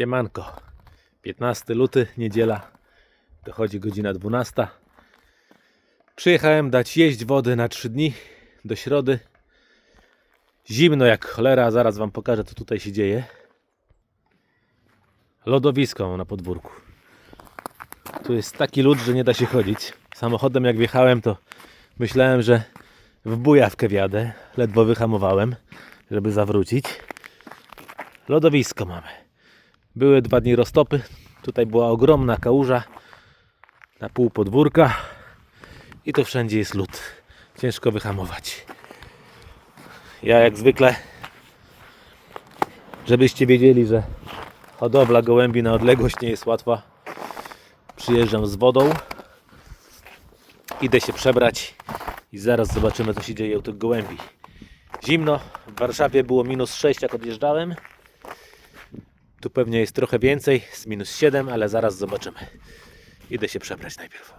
Siemanko. 15 luty, niedziela. Dochodzi godzina 12. Przyjechałem dać jeść wody na 3 dni do środy. Zimno jak cholera, zaraz wam pokażę co tutaj się dzieje. Lodowisko na podwórku. Tu jest taki lód, że nie da się chodzić. Samochodem jak wjechałem to myślałem, że w bujawkę wjadę. Ledwo wyhamowałem, żeby zawrócić. Lodowisko mamy. Były dwa dni roztopy. Tutaj była ogromna kałuża na pół podwórka i to wszędzie jest lód. Ciężko wyhamować. Ja jak zwykle, żebyście wiedzieli, że hodowla gołębi na odległość nie jest łatwa, przyjeżdżam z wodą, idę się przebrać i zaraz zobaczymy co się dzieje u tych gołębi. Zimno, w Warszawie było minus 6 jak odjeżdżałem. Tu pewnie jest trochę więcej, z minus 7, ale zaraz zobaczymy. Idę się przebrać najpierw.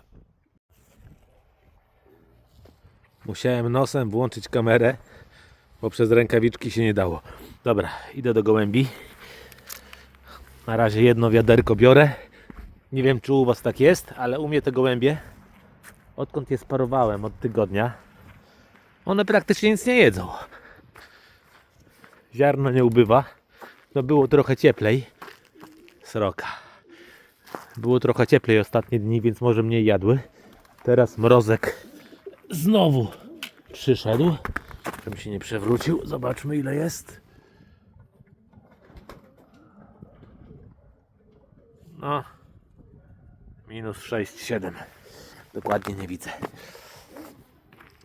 Musiałem nosem włączyć kamerę, bo przez rękawiczki się nie dało. Dobra, idę do gołębi. Na razie jedno wiaderko biorę. Nie wiem, czy u Was tak jest, ale u mnie te gołębie, odkąd je sparowałem od tygodnia, one praktycznie nic nie jedzą. Ziarno nie ubywa. No było trochę cieplej. Sroka. Było trochę cieplej ostatnie dni, więc może mniej jadły. Teraz mrozek znowu przyszedł. Żebym się nie przewrócił. Zobaczmy ile jest. No. Minus 6, 7. Dokładnie nie widzę.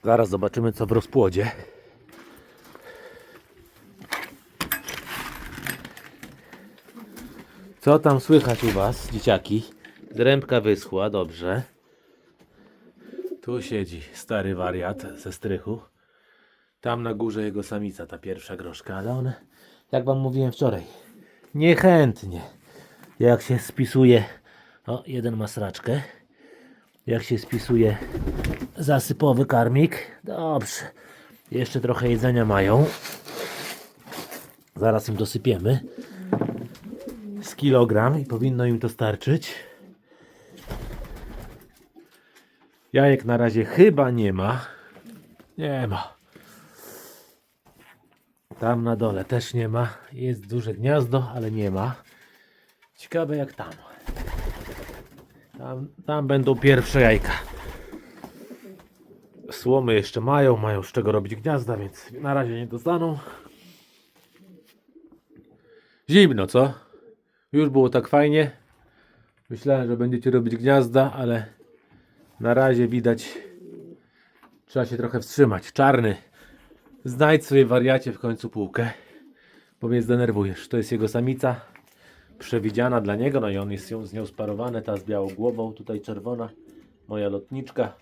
Zaraz zobaczymy co w rozpłodzie. Co tam słychać u Was, dzieciaki? Zrębka wyschła, dobrze. Tu siedzi stary wariat ze strychu. Tam na górze jego samica, ta pierwsza groszka, ale one, jak Wam mówiłem wczoraj, niechętnie. Jak się spisuje, o, jeden ma sraczkę. Jak się spisuje zasypowy karmik, dobrze. Jeszcze trochę jedzenia mają. Zaraz im dosypiemy kilogram i powinno im to starczyć. Jajek na razie chyba nie ma. Nie ma. Tam na dole też nie ma. Jest duże gniazdo, ale nie ma. Ciekawe jak tam. Tam, tam będą pierwsze jajka. Słomy jeszcze mają, mają z czego robić gniazda, więc na razie nie dostaną. Zimno, co? Już było tak fajnie. Myślałem, że będziecie robić gniazda, ale na razie widać trzeba się trochę wstrzymać. Czarny, znajdź sobie wariacie w końcu półkę, bo mnie zdenerwujesz. To jest jego samica przewidziana dla niego, no i on jest z nią sparowany, ta z białą głową, tutaj czerwona, moja lotniczka.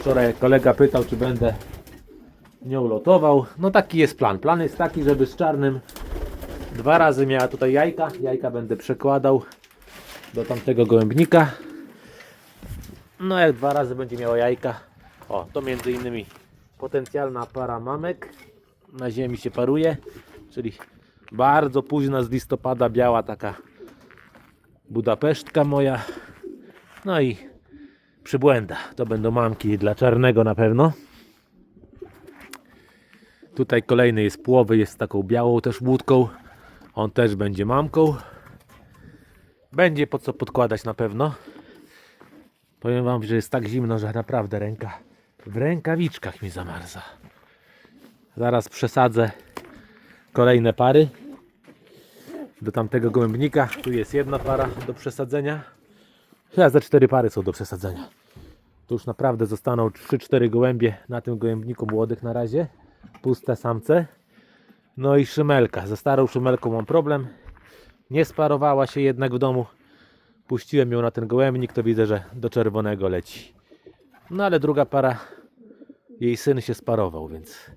Wczoraj kolega pytał, czy będę nią lotował. No taki jest plan. Plan jest taki, żeby z czarnym Dwa razy miała tutaj jajka. Jajka będę przekładał do tamtego gołębnika. No jak dwa razy będzie miała jajka. O, to między innymi potencjalna para mamek. Na ziemi się paruje. Czyli bardzo późna z listopada biała taka Budapesztka moja. No i przybłęda. To będą mamki dla czarnego na pewno. Tutaj kolejny jest płowy, jest taką białą też łódką. On też będzie mamką. Będzie po co podkładać na pewno. Powiem wam, że jest tak zimno, że naprawdę ręka w rękawiczkach mi zamarza. Zaraz przesadzę kolejne pary do tamtego gołębnika. Tu jest jedna para do przesadzenia. Chyba ze cztery pary są do przesadzenia. Tu już naprawdę zostaną 3-4 gołębie na tym gołębniku młodych na razie. Puste samce. No i szymelka. Ze starą szymelką mam problem. Nie sparowała się jednak w domu. Puściłem ją na ten gołębnik, to widzę, że do czerwonego leci. No ale druga para, jej syn się sparował, więc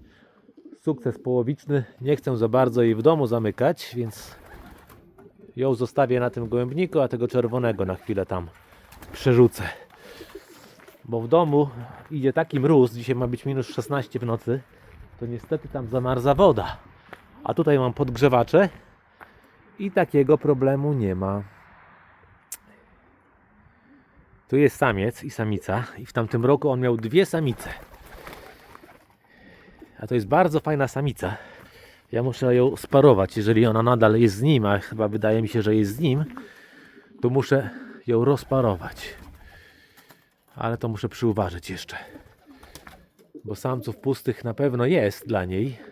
sukces połowiczny. Nie chcę za bardzo jej w domu zamykać, więc ją zostawię na tym gołębniku, a tego czerwonego na chwilę tam przerzucę. Bo w domu idzie taki mróz, dzisiaj ma być minus 16 w nocy, to niestety tam zamarza woda. A tutaj mam podgrzewacze I takiego problemu nie ma. Tu jest samiec i samica i w tamtym roku on miał dwie samice. A to jest bardzo fajna samica. Ja muszę ją sparować, jeżeli ona nadal jest z nim, a chyba wydaje mi się, że jest z nim, to muszę ją rozparować. Ale to muszę przyuważyć jeszcze. Bo samców pustych na pewno jest dla niej.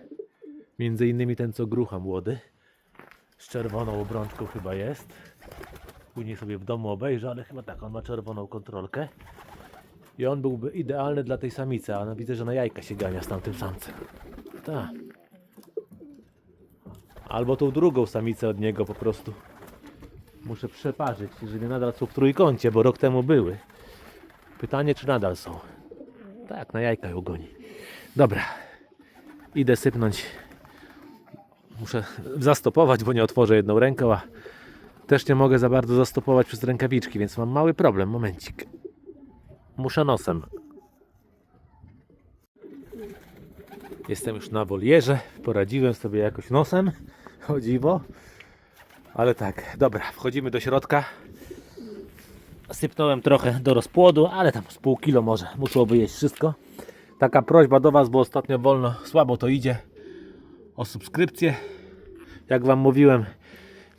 Między innymi ten co grucha młody. Z czerwoną obrączką chyba jest. Później sobie w domu obejrzę, ale chyba tak, on ma czerwoną kontrolkę. I on byłby idealny dla tej samicy, a no widzę, że na jajka się gania z tamtym samcem. Tak. Albo tą drugą samicę od niego po prostu. Muszę przeparzyć, jeżeli nadal są w trójkącie, bo rok temu były. Pytanie, czy nadal są. Tak, na jajka ją goni. Dobra. Idę sypnąć. Muszę zastopować, bo nie otworzę jedną ręką, a też nie mogę za bardzo zastopować przez rękawiczki, więc mam mały problem. Momencik. Muszę nosem. Jestem już na wolierze. Poradziłem sobie jakoś nosem. O dziwo. Ale tak, dobra, wchodzimy do środka. Sypnąłem trochę do rozpłodu, ale tam z pół kilo może musiałoby jeść wszystko. Taka prośba do Was, bo ostatnio wolno, słabo to idzie. O subskrypcję. Jak Wam mówiłem,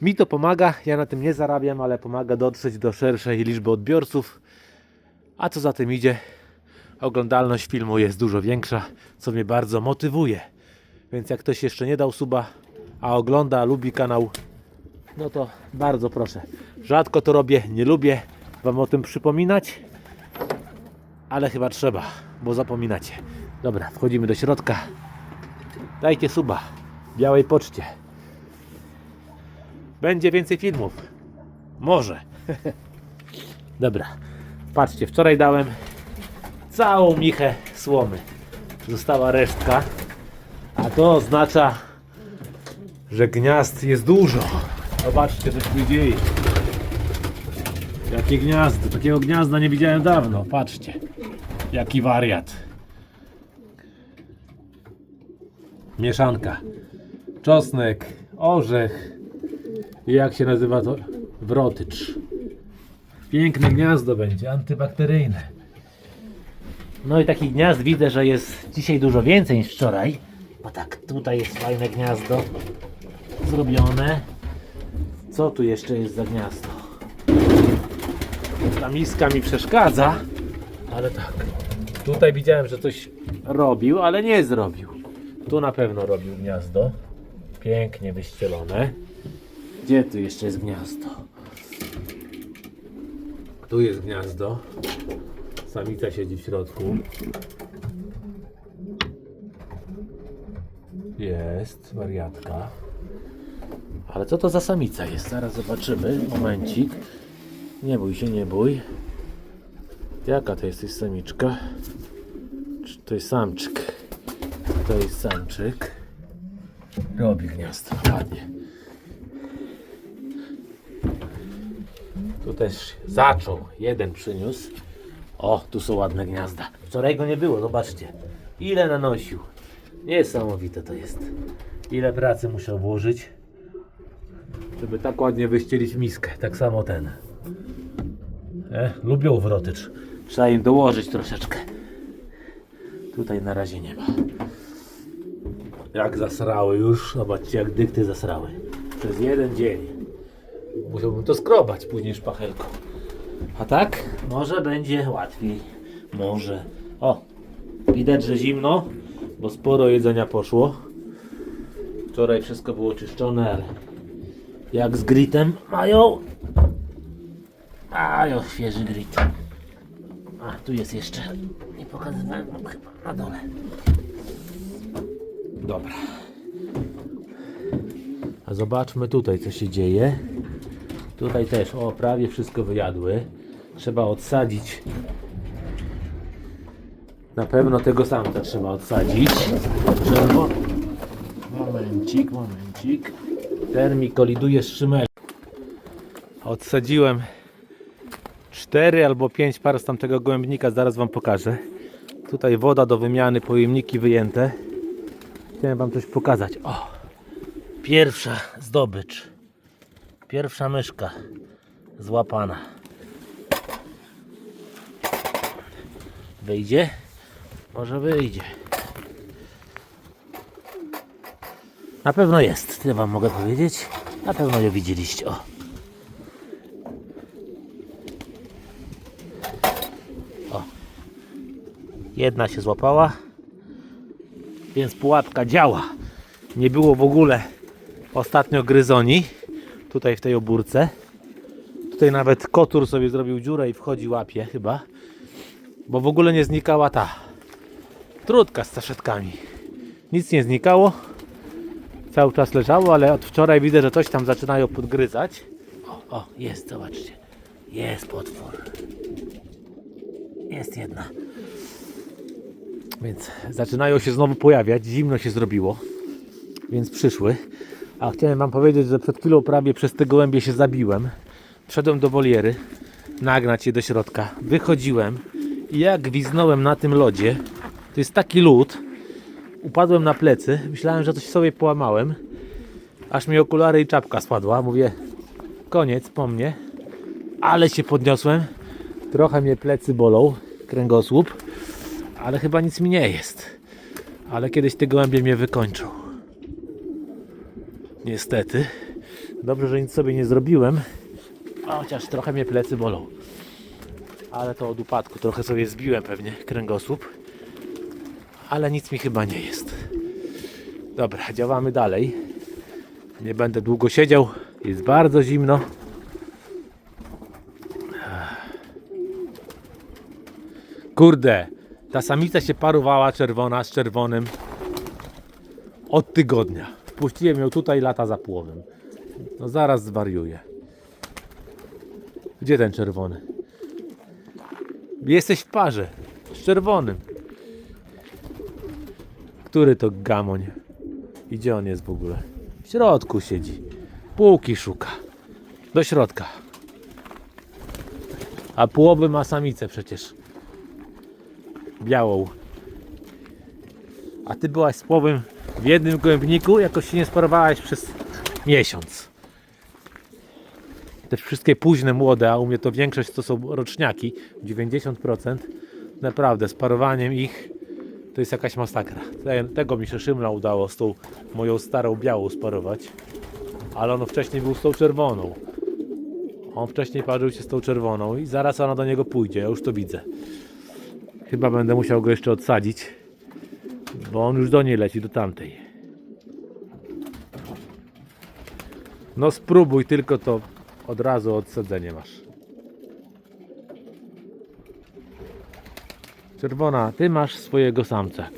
mi to pomaga. Ja na tym nie zarabiam, ale pomaga dotrzeć do szerszej liczby odbiorców. A co za tym idzie, oglądalność filmu jest dużo większa, co mnie bardzo motywuje. Więc jak ktoś jeszcze nie dał suba, a ogląda, lubi kanał, no to bardzo proszę. Rzadko to robię, nie lubię Wam o tym przypominać, ale chyba trzeba, bo zapominacie. Dobra, wchodzimy do środka. Dajcie suba białej poczcie. Będzie więcej filmów. Może. Dobra. Patrzcie, wczoraj dałem całą michę słomy. Została resztka. A to oznacza, że gniazd jest dużo. Zobaczcie, co się dzieje. Jakie gniazdo. Takiego gniazda nie widziałem dawno. Patrzcie. Jaki wariat. Mieszanka. Czosnek, orzech. I jak się nazywa to? Wrotycz. Piękne gniazdo będzie, antybakteryjne. No i takich gniazd widzę, że jest dzisiaj dużo więcej niż wczoraj. Bo tak, tutaj jest fajne gniazdo zrobione. Co tu jeszcze jest za gniazdo? Ta miska mi przeszkadza, ale tak. Tutaj widziałem, że coś robił, ale nie zrobił. Tu na pewno robił gniazdo. Pięknie wyścielone. Gdzie tu jeszcze jest gniazdo? Tu jest gniazdo. Samica siedzi w środku. Jest wariatka. Ale co to za samica jest? Zaraz zobaczymy. Momencik. Nie bój się, nie bój. Jaka to jest samiczka? Czy to jest samczyk? To jest samczyk. Robi gniazdo. Ładnie. Tu też zaczął. Jeden przyniósł. O, tu są ładne gniazda. Wczoraj go nie było, zobaczcie. Ile nanosił. Niesamowite to jest. Ile pracy musiał włożyć, żeby tak ładnie wyścielić miskę. Tak samo ten. E, lubią wrotycz. Trzeba im dołożyć troszeczkę. Tutaj na razie nie ma. Jak zasrały już. Zobaczcie, jak dykty zasrały. Przez jeden dzień. Musiałbym to skrobać później szpachelką. A tak? Może będzie łatwiej. Może. O, widać, że zimno, bo sporo jedzenia poszło. Wczoraj wszystko było czyszczone, ale jak z gritem mają. Mają świeży grit. A, tu jest jeszcze. Nie pokazywałem wam chyba na dole. Dobra. A zobaczmy tutaj, co się dzieje. Tutaj też, o, prawie wszystko wyjadły. Trzeba odsadzić. Na pewno tego samca trzeba odsadzić. Czerwo... Momencik, momencik. Ten mi koliduje z szymel. Odsadziłem 4 albo 5 par z tamtego gołębnika, zaraz Wam pokażę. Tutaj woda do wymiany, pojemniki wyjęte. Chciałem Wam coś pokazać. O! Pierwsza zdobycz. Pierwsza myszka złapana. Wyjdzie? Może wyjdzie. Na pewno jest, tyle wam mogę powiedzieć. Na pewno ją widzieliście. O. Jedna się złapała. Więc pułapka działa. Nie było w ogóle ostatnio gryzoni. Tutaj w tej obórce. Tutaj nawet kotur sobie zrobił dziurę i wchodzi łapie chyba. Bo w ogóle nie znikała ta trudka z saszetkami. Nic nie znikało. Cały czas leżało, ale od wczoraj widzę, że coś tam zaczynają podgryzać. O, o, jest, zobaczcie. Jest potwór. Jest jedna. Więc zaczynają się znowu pojawiać. Zimno się zrobiło. Więc przyszły. A chciałem wam powiedzieć, że przed chwilą prawie przez te gołębie się zabiłem. Wszedłem do woliery, nagnać je do środka. Wychodziłem i jak gwiznąłem na tym lodzie, to jest taki lód, upadłem na plecy. Myślałem, że coś sobie połamałem. Aż mi okulary i czapka spadła. Mówię, koniec po mnie. Ale się podniosłem. Trochę mnie plecy bolą, kręgosłup. Ale chyba nic mi nie jest. Ale kiedyś te gołębie mnie wykończą. Niestety. Dobrze, że nic sobie nie zrobiłem. Chociaż trochę mnie plecy bolą. Ale to od upadku. Trochę sobie zbiłem pewnie kręgosłup. Ale nic mi chyba nie jest. Dobra, działamy dalej. Nie będę długo siedział. Jest bardzo zimno. Kurde, ta samica się parowała czerwona z czerwonym od tygodnia. Wpuściłem ją tutaj lata za płowem. No zaraz zwariuję. Gdzie ten czerwony? Jesteś w parze z czerwonym. Który to gamoń? I gdzie on jest w ogóle? W środku siedzi. Półki szuka. Do środka. A połowy ma samicę przecież. Białą. A ty byłaś z połowem w jednym gołębniku, jakoś się nie sparowałaś przez miesiąc. Te wszystkie późne młode, a u mnie to większość to są roczniaki, 90%. Naprawdę, z parowaniem ich to jest jakaś masakra. Te- Tego mi się Szymla udało z tą moją starą białą sparować. Ale on wcześniej był z tą czerwoną. On wcześniej parzył się z tą czerwoną i zaraz ona do niego pójdzie, ja już to widzę. Chyba będę musiał go jeszcze odsadzić, bo on już do niej leci, do tamtej. No spróbuj tylko to od razu odsadzenie masz. Czerwona, ty masz swojego samca.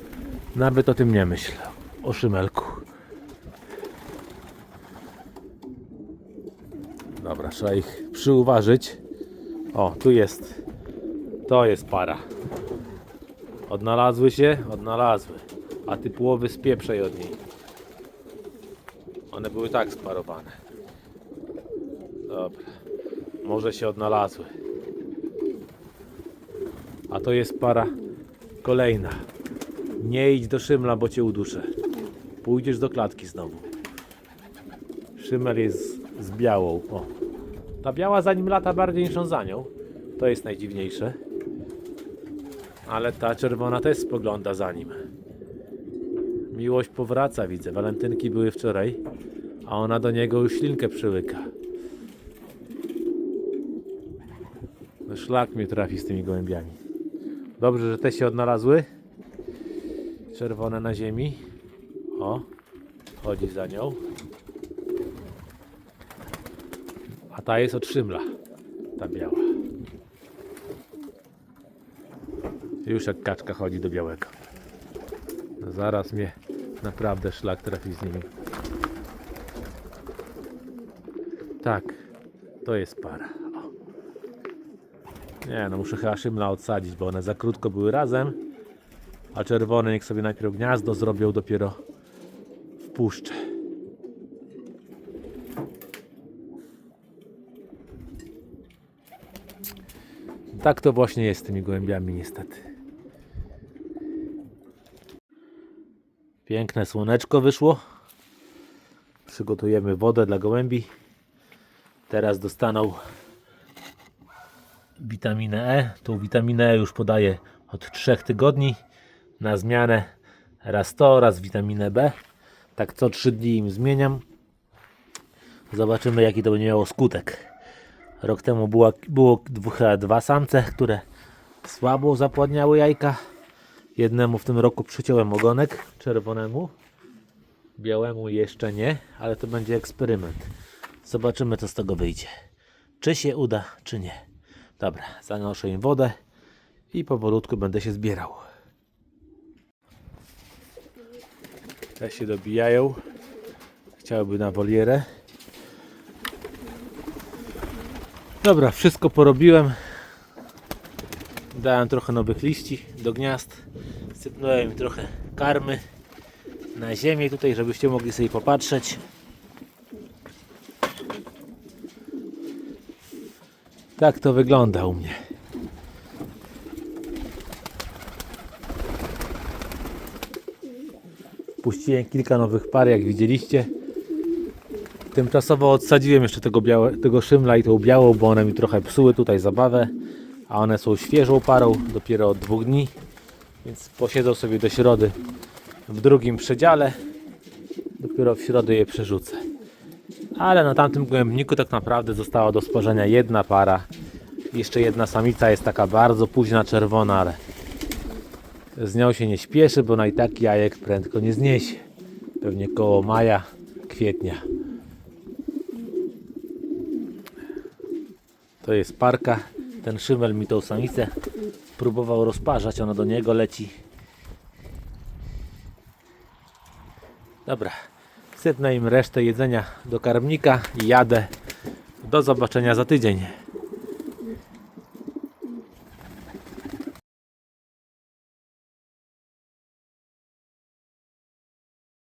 Nawet o tym nie myśl. O szymelku. Dobra, trzeba ich przyuważyć. O, tu jest. To jest para. Odnalazły się? Odnalazły. A ty połowy spieprzej od niej. One były tak sparowane. Dobra. Może się odnalazły. A to jest para kolejna. Nie idź do Szymla, bo cię uduszę. Pójdziesz do klatki znowu. Szymel jest z, białą. O. Ta biała za nim lata bardziej niż on za nią. To jest najdziwniejsze. Ale ta czerwona też spogląda za nim. Miłość powraca, widzę. Walentynki były wczoraj, a ona do niego już ślinkę przyłyka. No szlak mnie trafi z tymi gołębiami. Dobrze, że te się odnalazły. Czerwone na ziemi. O, chodzi za nią. A ta jest od szymla. Ta biała. Już jak kaczka chodzi do białego. No zaraz mnie naprawdę szlak trafi z nimi. Tak, to jest para. O. Nie, no muszę chyba szymla odsadzić, bo one za krótko były razem. A czerwone niech sobie najpierw gniazdo zrobią, dopiero wpuszczę. Tak to właśnie jest z tymi gołębiami niestety. Piękne słoneczko wyszło. Przygotujemy wodę dla gołębi. Teraz dostaną witaminę E. Tą witaminę E już podaję od 3 tygodni. Na zmianę raz to, raz witaminę B. Tak co 3 dni im zmieniam. Zobaczymy jaki to będzie miało skutek. Rok temu było, dwóch, dwa samce, które słabo zapładniały jajka. Jednemu w tym roku przyciąłem ogonek czerwonemu. Białemu jeszcze nie, ale to będzie eksperyment. Zobaczymy co z tego wyjdzie. Czy się uda, czy nie. Dobra, zanoszę im wodę i powolutku będę się zbierał. Te się dobijają. Chciałyby na wolierę. Dobra, wszystko porobiłem. Dałem trochę nowych liści do gniazd. Sypnąłem trochę karmy na ziemię tutaj, żebyście mogli sobie popatrzeć. Tak to wygląda u mnie. Puściłem kilka nowych par, jak widzieliście. Tymczasowo odsadziłem jeszcze tego, białe, tego szymla i tą białą, bo one mi trochę psuły tutaj zabawę. A one są świeżą parą, dopiero od dwóch dni. Więc posiedzą sobie do środy w drugim przedziale. Dopiero w środę je przerzucę. Ale na tamtym gołębniku tak naprawdę została do spożenia jedna para. Jeszcze jedna samica jest taka bardzo późna czerwona, ale z nią się nie śpieszy, bo ona i tak jajek prędko nie zniesie. Pewnie koło maja, kwietnia. To jest parka. Ten szymel mi tą samicę próbował rozparzać, ona do niego leci. Dobra, sypnę im resztę jedzenia do karmnika i jadę. Do zobaczenia za tydzień.